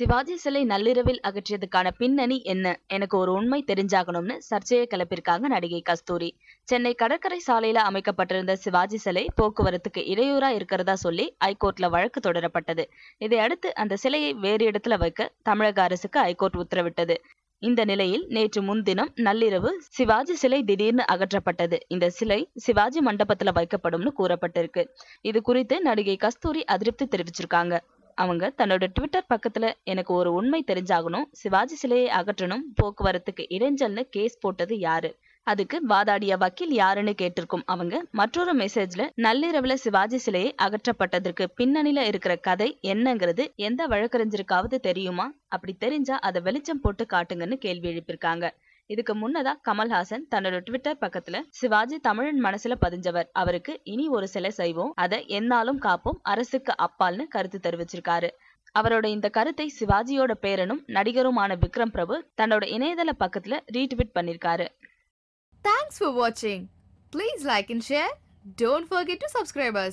சிவாஜி சிலை நள்ளிரவில் அகற்றியதுக்கான பின்னணி என்ன? எனக்கு ஒரு உண்மை தெரிஞ்சாகணும்னு சர்ச்சையை கிளப்பியிருக்காங்க நடிகை கஸ்தூரி. சென்னை கடற்கரை சாலையில அமைக்கப்பட்டிருந்த சிவாஜி சிலை போக்குவரத்துக்கு இடையூறா இருக்கிறதா சொல்லி ஐகோர்ட்ல வழக்கு தொடரப்பட்டது. இதையடுத்து அந்த சிலையை வேறு இடத்துல வைக்க தமிழக அரசுக்கு ஐகோர்ட் உத்தரவிட்டது. இந்த நிலையில் நேற்று முன்தினம் நள்ளிரவு சிவாஜி சிலை திடீர்னு அகற்றப்பட்டது. இந்த சிலை சிவாஜி மண்டபத்துல வைக்கப்படும்னு கூறப்பட்டிருக்கு. இது குறித்து நடிகை கஸ்தூரி அதிருப்தி தெரிவிச்சிருக்காங்க. அவங்க தன்னோட ட்விட்டர் பக்கத்துல எனக்கு ஒரு உண்மை தெரிஞ்சாகணும். சிவாஜி சிலையை அகற்றணும். போக்குவரத்துக்கு இடைஞ்சல்னு கேஸ் போட்டது யாரு? அதுக்கு வாதாடிய வக்கீல் யாருன்னு கேட்டிருக்கும் அவங்க. மற்றொரு மெசேஜ்ல நள்ளிரவுல சிவாஜி சிலையை அகற்றப்பட்டதற்கு பின்னணியில இருக்கிற கதை என்னங்கிறது எந்த வழக்கறிஞருக்காவது தெரியுமா? அப்படி தெரிஞ்சா அதை வெளிச்சம் போட்டு காட்டுங்கன்னு கேள்வி எழுப்பியிருக்காங்க. இதுக்கு முன்னதான் கமல்ஹாசன் தன்னோட ட்விட்டர் பக்கத்துல சிவாஜி தமிழன் மனசுல பதிஞ்சவர். அவருக்கு இனி ஒரு சிலை செய்வோம். அதை என்னாலும் காப்போம். அரசுக்கு அப்பால்னு கருத்து தெரிவிச்சிருக்காரு. அவரோட இந்த கருத்தை சிவாஜியோட பேரனும் நடிகருமான விக்ரம் பிரபு தன்னோட இணையதள பக்கத்துல ரீட்வீட் பண்ணிருக்காரு. தேங்க்ஸ் for வாட்சிங் please like and share don't forget to subscribe.